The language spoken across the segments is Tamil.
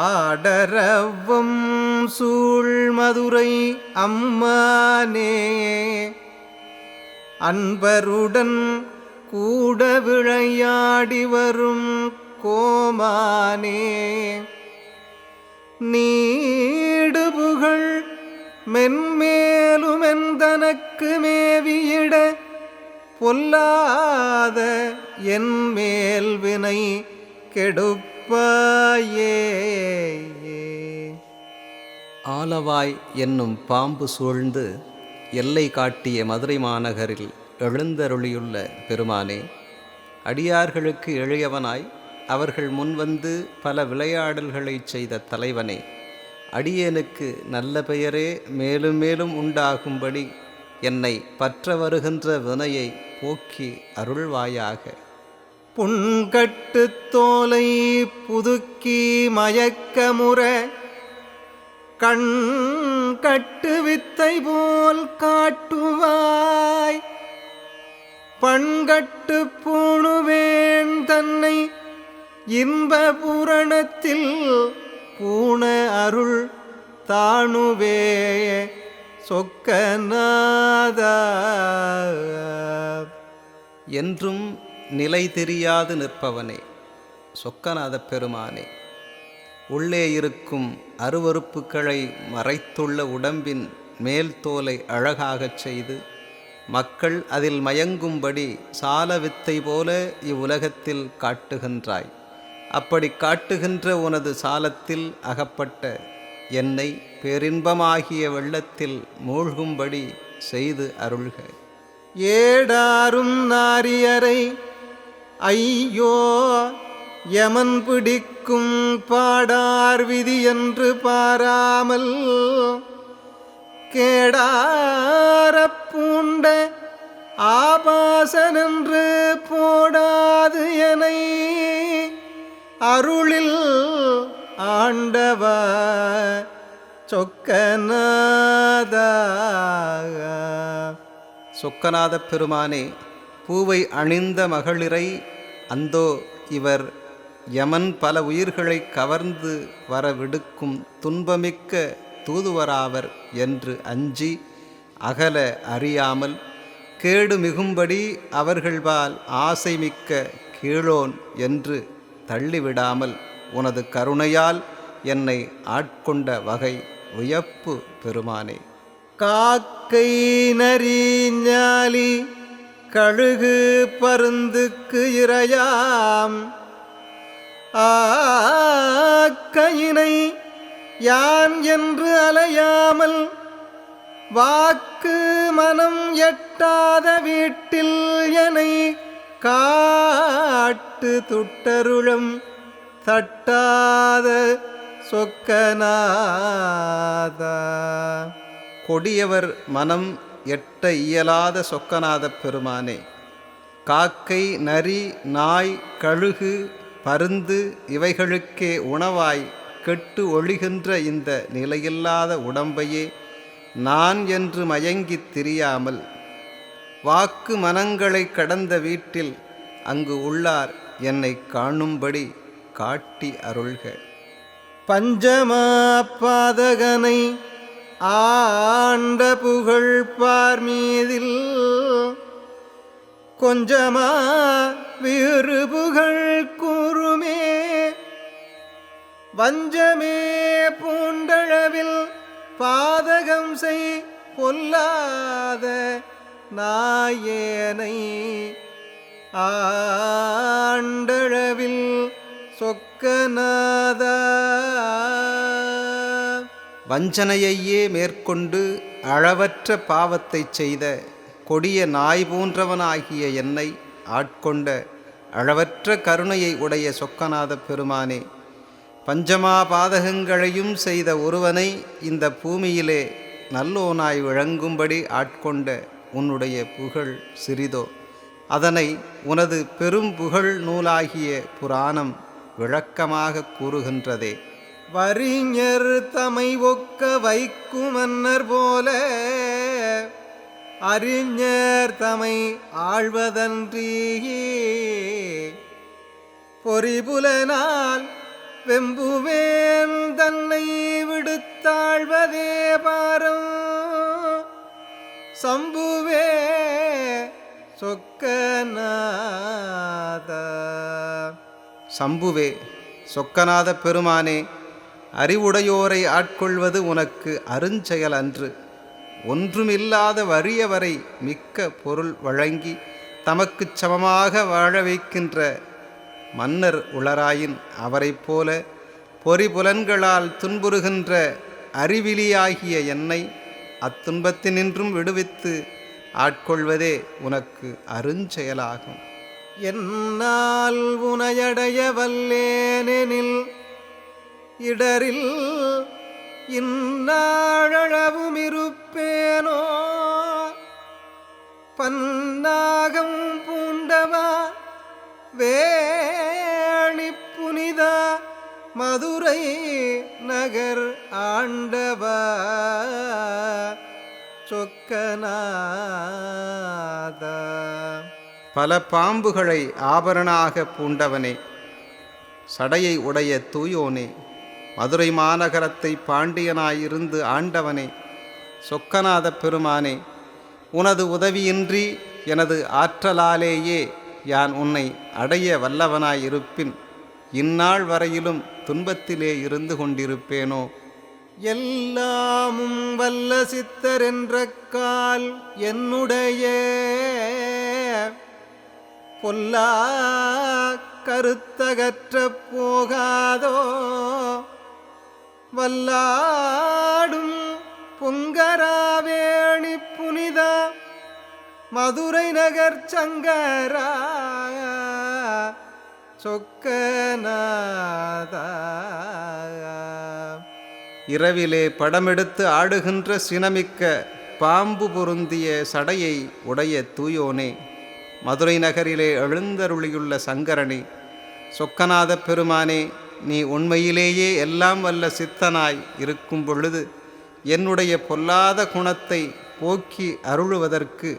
ஆடரவம் சூழ்மதுரை அம்மானே அன்பருடன் கூட விளையாடி வரும் கோமானே. நீடுபுகழ் மென்மேலுமெந்தனக்கு மேவியிட பொல்லாத என் மேல் வினை கெடுப்பாயே. ஆலவாய் என்னும் பாம்பு சூழ்ந்து எல்லை காட்டிய மதுரை மாநகரில் எழுந்தருளியுள்ள பெருமானே அடியார்களுக்கு எளியவனாய் அவர்கள் முன்வந்து பல விளையாடல்களைச் செய்த தலைவனே அடியேனுக்கு நல்ல பெயரே மேலும் மேலும் உண்டாகும்படி என்னை பற்ற வருகின்ற வினையை போக்கி அருள்வாயாக. புண்கட்டு தோலை புதுக்கி மயக்கமுற கண் கட்டு வித்தை போல் காட்டுவாய். பண்கட்டு பூணுவேன் தன்னை இன்ப பூரணத்தில் பூண அருள் தாணுவே சொக்கநாதா. என்றும் நிலை தெரியாது நிற்பவனே சொக்கநாதப் பெருமானே. உள்ளே இருக்கும் அருவறுப்புகளை மறைத்துள்ள உடம்பின் மேல் தோலை அழகாகச் செய்து மக்கள் அதில் மயங்கும்படி சால வித்தை போல இவ்வுலகத்தில் காட்டுகின்றாய். அப்படி காட்டுகின்ற உனது சாலத்தில் அகப்பட்ட என்னை பேரின்பமாகிய வெள்ளத்தில் மூழ்கும்படி செய்து அருள்க. ஏடாரும் நாரியரை ஐயோ யமன் பிடிக்கும் பாடார் விதி என்று பாராமல் கேடாரப்பூண்ட ஆபாசனென்று போடாது என அருளில் ஆண்டவா சொக்கநாத. சொக்கநாதப் பெருமானே பூவை அணிந்த மகளிரை அந்தோ இவர் யமன் பல உயிர்களை கவர்ந்து வர விடுக்கும் துன்பமிக்க தூதுவராவர் என்று அஞ்சி அகல அறியாமல் கேடு மிகும்படி அவர்கள்பால் ஆசை மிக்க கீழோன் என்று தள்ளிவிடாமல் உனது கருணையால் என்னை ஆட்கொண்ட வகை உயப்பு பெருமானே காக்கை நரிஞாலி கழுகு பருந்துக்கு இரையாம் ஆக்கையினை யான் என்று அலையாமல் வாக்கு மனம் எட்டாத வீட்டில் எனை காட்டு துட்டருளும் தட்டாத சொக்கநாதா. கொடியவர் மனம் எட்ட இயலாத சொக்கநாதப் பெருமானே காக்கை நரி நாய் கழுகு பருந்து இவைகளுக்கே உணவாய் கெட்டு ஒழிகின்ற இந்த நிலையில்லாத உடம்பையே நான் என்று மயங்கித் திரியாமல் வாக்கு மனங்களை கடந்த வீட்டில் அங்கு உள்ளார் என்னை காணும்படி காட்டி அருள்க. பஞ்சமா பாதகனை ஆண்ட புகழ் பார் மீதில் கொஞ்சமா வேறு புகழ் கூறுமே வஞ்சமே பூண்டளவில் பாதகம் செய் பொல்லாத நாயேனை. ஆண்டளவில் சொக்கநாதா. வஞ்சனையையே மேற்கொண்டு அளவற்ற பாவத்தைச் செய்த கொடிய நாய் போன்றவனாகிய என்னை ஆட்கொண்ட அளவற்ற கருணையை உடைய சொக்கநாத பெருமானே பஞ்சமா பாதகங்களையும் செய்த ஒருவனை இந்த பூமியிலே நல்லோனாய் விளங்கும்படி ஆட்கொண்ட உன்னுடைய புகழ் சிறிதோ. அதனை உனது பெரும் புகழ் நூலாகிய புராணம் விளக்கமாக கூறுகின்றதே. வறிஞர் தமை ஒக்க வைக்குமன்னர் போல அறிஞர் தமை ஆழ்வதன்றி. பொறிபுலனால் வெம்புவேன் தன்னை விடுத்தாழ்வதே பாரம். சம்புவே சொக்கநாத. சம்புவே சொக்கநாத பெருமானே அறிவுடையோரை ஆட்கொள்வது உனக்கு அருஞ்செயல் அன்று. ஒன்றுமில்லாத வறியவரை மிக்க பொருள் வழங்கி தமக்குச் சமமாக வாழ வைக்கின்ற மன்னர் உளராயின் அவரைப் போல பொறிபுலன்களால் துன்புறுகின்ற அறிவிலியாகிய என்னை அத்துன்பத்தினின்றும் விடுவித்து ஆட்கொள்வதே உனக்கு அருஞ்செயலாகும். என்னால் உனையடைய வல்லேனெனில் இடரில் இந்நாழவும் இருப்பேனோ பன்னாகம் பூண்டவா? வே மதுரை நகர் ஆண்டவா சொக்கநாதா. பல பாம்புகளை ஆபரணாக பூண்டவனே சடையை உடைய தூயோனே மதுரை மாநகரத்தை பாண்டியனாயிருந்து ஆண்டவனே சொக்கநாத பெருமானே உனது உதவியின்றி எனது ஆற்றலாலேயே யான் உன்னை அடைய வல்லவனாயிருப்பின் இந்நாள் வரையிலும் துன்பத்திலே இருந்து கொண்டிருப்பேனோ? எல்லாமும் வல்ல சித்தர் என்ற கால் என்னுடைய. பொல்லா கருத்தகற்ற போகாதோ? வல்லாடும் பொங்கராவேணி புனித மதுரை நகர் சங்கரா. சொக்கநாதா. இரவிலே படமெடுத்து ஆடுகின்ற சினமிக்க பாம்பு பொருந்திய சடையை உடைய தூயோனே. மதுரை நகரிலே எழுந்தருளியுள்ள சங்கரனே சொக்கநாத பெருமானே நீ உண்மையிலேயே எல்லாம் வல்ல சித்தனாய் இருக்கும் பொழுது என்னுடைய பொல்லாத குணத்தை போக்கி அருளுவதற்கு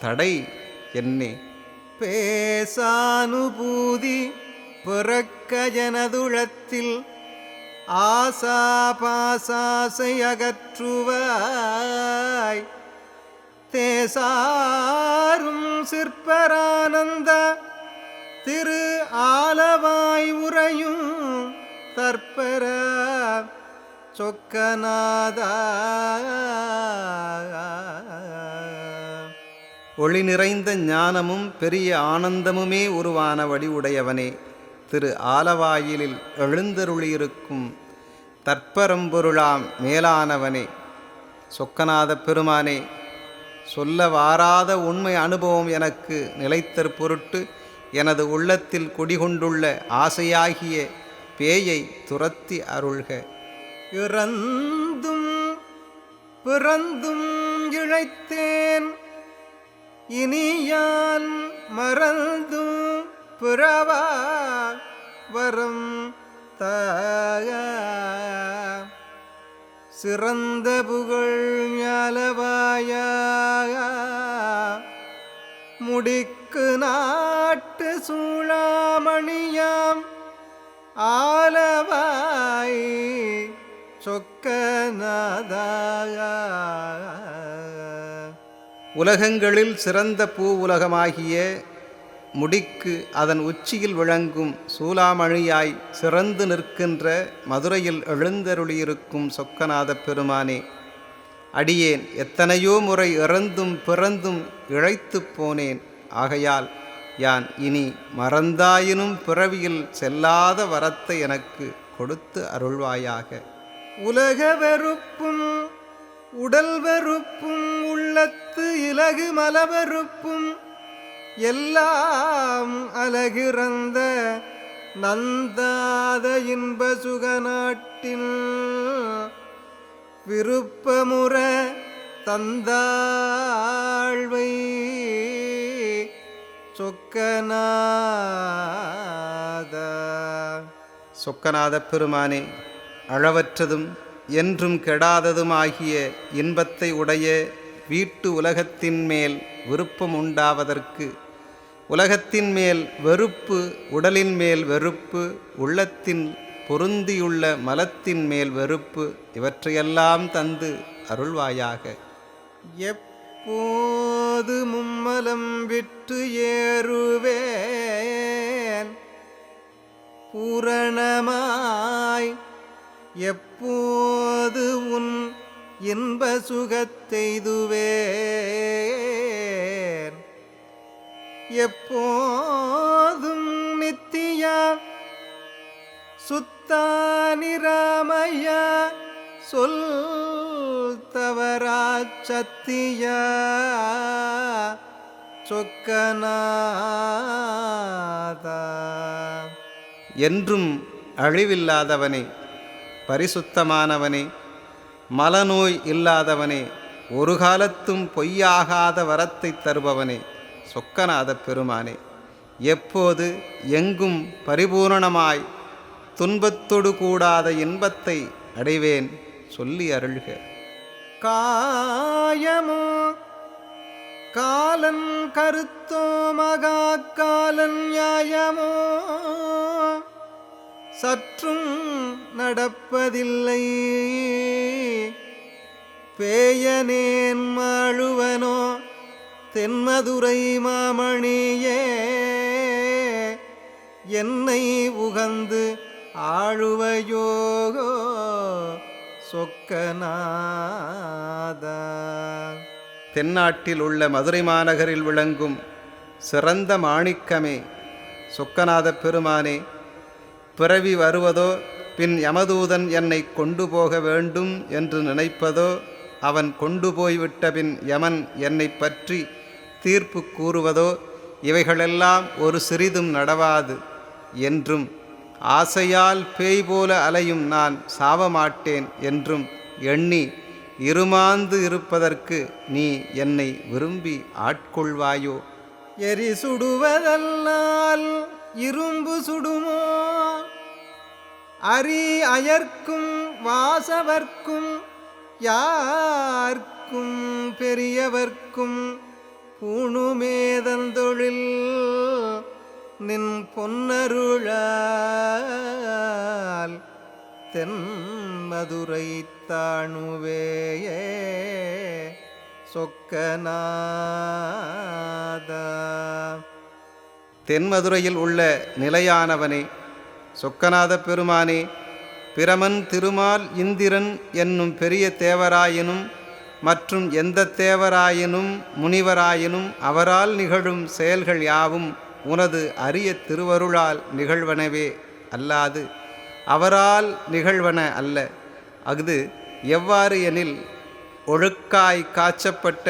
தடை என்னே. பேசானுபூதி பிறக்க எனதுளத்தில் ஆசா பாசாசை அகற்றுவாய். தேசாரும் சிற்பரானந்த திரு ஆலவாய் உறையும் தற்பர சொக்கநாதா. ஒளி நிறைந்த ஞானமும் பெரிய ஆனந்தமுமே உருவான வடிவுடையவனே. திரு ஆலவாயிலில் எழுந்தருளியிருக்கும் தற்பரம்பொருளாம் மேலானவனே. சொக்கநாத பெருமானே சொல்ல வாராத உண்மை அனுபவம் எனக்கு நிலைத்தற் பொருட்டு எனது உள்ளத்தில் குடிகொண்டுள்ள ஆசையாகிய பேயை துரத்தி அருள்க. இறந்தும் பிறந்தும் இழைத்தேன் இனியான் மறந்தும் புறவா வரும் தாக. சிறந்த புகழ் ஞாலவாயாக. முடிக்கு நாட்டு சூழாமணியாம் ஆலவாய் சொக்கநாதா உலகங்களில் சிறந்த பூ உலகமாகிய முடிக்கு அதன் உச்சியில் விளங்கும் சூலாமணியாய் சிறந்து நிற்கின்ற மதுரையில் எழுந்தருளியிருக்கும் சொக்கநாத பெருமானே அடியேன் எத்தனையோ முறை இறந்தும் பிறந்தும் இழைத்துப் போனேன். ஆகையால் யான் இனி மறந்தாயினும் பிறவியில் செல்லாத வரத்தை எனக்கு கொடுத்து அருள்வாயாக. உலக வெறுப்பும் உடல் வெறுப்பும் உள்ளத்து இலகு மலவெறுப்பும் எல்லாம் அலகிறந்த நந்தாத இன்ப சுகநாட்டின் விருப்பமுற தந்தாழ்வை சொக்கநாத. சொக்கநாத பெருமானே அளவற்றதும் என்றும் கெடாததுமாகிய இன்பத்தை உடைய வீட்டு உலகத்தின் மேல் விருப்பம் உண்டாவதற்கு உலகத்தின் மேல் வெறுப்பு உடலின் மேல் வெறுப்பு உள்ளத்தின் பொருந்தியுள்ள மலத்தின் மேல் வெறுப்பு இவற்றையெல்லாம் தந்து அருள்வாயாக. எப்போது மும்மலம் விட்டு ஏறுவேன்? பூரணமாய் எப்போது உன் இன்ப சுகத்தெய்துவேன் எப்போதும் நித்தியா? சுத்தானிராமையா சொல் தவரா சத்தியா? சொக்கநாதா? என்றும் அழிவில்லாதவனே பரிசுத்தமானவனே மலநோய் இல்லாதவனே ஒரு காலத்தும் பொய்யாகாத வரத்தை தருபவனே சொக்கநாத பெருமானே. எப்போது எங்கும் பரிபூரணமாய் துன்பத்தொடு கூடாத இன்பத்தை அடைவேன் சொல்லி அருள்க. காயமோ? காலன் கருத்தோ மகா காலன் நியாயமோ? சற்றும் நடப்பதில்லை. பேயனேன் மாழுவனோ தென்மதுரை மாமணியே என்னை உகந்து ஆழுவயோகோ சொக்கநாத. தென்னாட்டில் உள்ள மதுரை மாநகரில் விளங்கும் சிறந்த மாணிக்கமே சொக்கநாதப் பெருமானே பிறவி வருவதோ பின் யமதூதன் என்னை கொண்டு போக வேண்டும் என்று நினைப்பதோ அவன் கொண்டு போய்விட்ட பின் யமன் என்னை பற்றி தீர்ப்பு கூறுவதோ இவைகளெல்லாம் ஒரு சிறிதும் நடவாது என்றும் ஆசையால் பேய் போல அலையும் நான் சாவமாட்டேன் என்றும் எண்ணி இருமாந்து இருப்பதற்கு நீ என்னை விரும்பி ஆட்கொள்வாயோ? எரி சுடுவதல்லால் இரும்பு சுடுமோ? அரி அயர்க்கும் வாசவர்க்கும் யார்க்கும் பெரியவர்க்கும் புணுமேதந்தொழில் நின் பொன்னருளால் தென் மதுரை தாணுவேயே சொக்கநாத. தென்மதுரையில் உள்ள நிலையானவனே சொக்கநாதப் பெருமானே பிரமன் திருமால் இந்திரன் என்னும் பெரிய தேவராயினும் மற்றும் எந்த தேவராயினும் முனிவராயினும் அவரால் நிகழும் செயல்கள் யாவும் உனது அரிய திருவருளால் நிகழ்வனவே அல்லாது அவரால் நிகழ்வன அல்ல. அஃது எவ்வாறு எனில் ஒழுக்காய் காய்ச்சப்பட்ட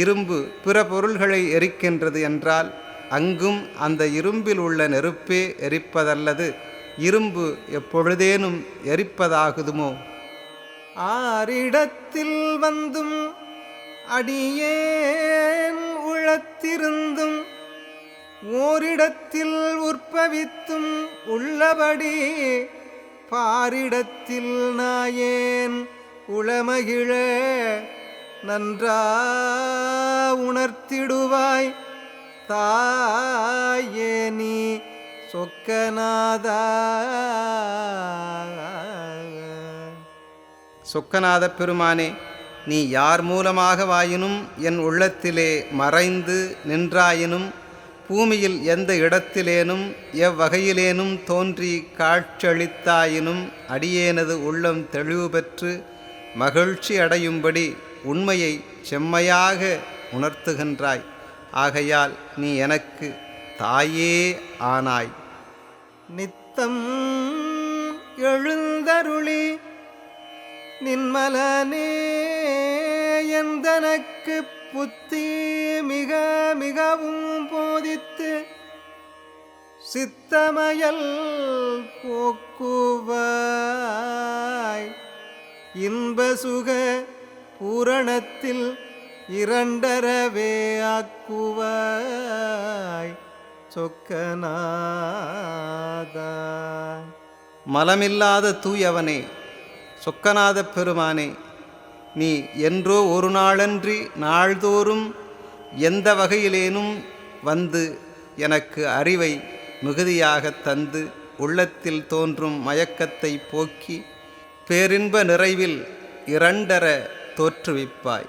இரும்பு பிற பொருள்களை எரிக்கின்றது என்றால் அங்கும் அந்த இரும்பில் உள்ள நெருப்பே எரிப்பதல்லது. இரும்பு எப்பொழுதேனும் எரிப்பதாகுதுமோ? ஆரிடத்தில் வந்தும் அடியேன் உழத்திருந்தும் ஓரிடத்தில் உற்பவித்தும் உள்ளபடி பாரிடத்தில் நாயேன் உளமகிழ நன்றா உணர்த்திடுவாய். தாயே நீ சொக்கநாதா. சொக்கநாதப் பெருமானே நீ யார் மூலமாக வாயினும் என் உள்ளத்திலே மறைந்து நின்றாயினும் பூமியில் எந்த இடத்திலேனும் எவ்வகையிலேனும் தோன்றி காட்சியளித்தாயினும் அடியேனது உள்ளம் தெளிவு பெற்று மகிழ்ச்சி அடையும்படி உண்மையை செம்மையாக உணர்த்துகின்றாய். ஆகையால் நீ எனக்கு தாயே ஆனாய். நித்தம் எழுந்தருளி நின்மலனே எந்தனக்கு புத்தி மிக மிகவும் போதித்து சித்தமயல் போக்குவாய். இன்ப சுக பூரணத்தில் இரண்டரவே ஆக்குவாய் சொக்கநாதா. மலமில்லாத தூயவனே சொக்கநாத பெருமானே நீ என்றோ ஒரு நாளன்றி நாள்தோறும் எந்த வகையிலேனும் வந்து எனக்கு அறிவை மிகுதியாக தந்து உள்ளத்தில் தோன்றும் மயக்கத்தை போக்கி பேரின்ப நிறைவில் இரண்டர தோற்றுவிப்பாய்.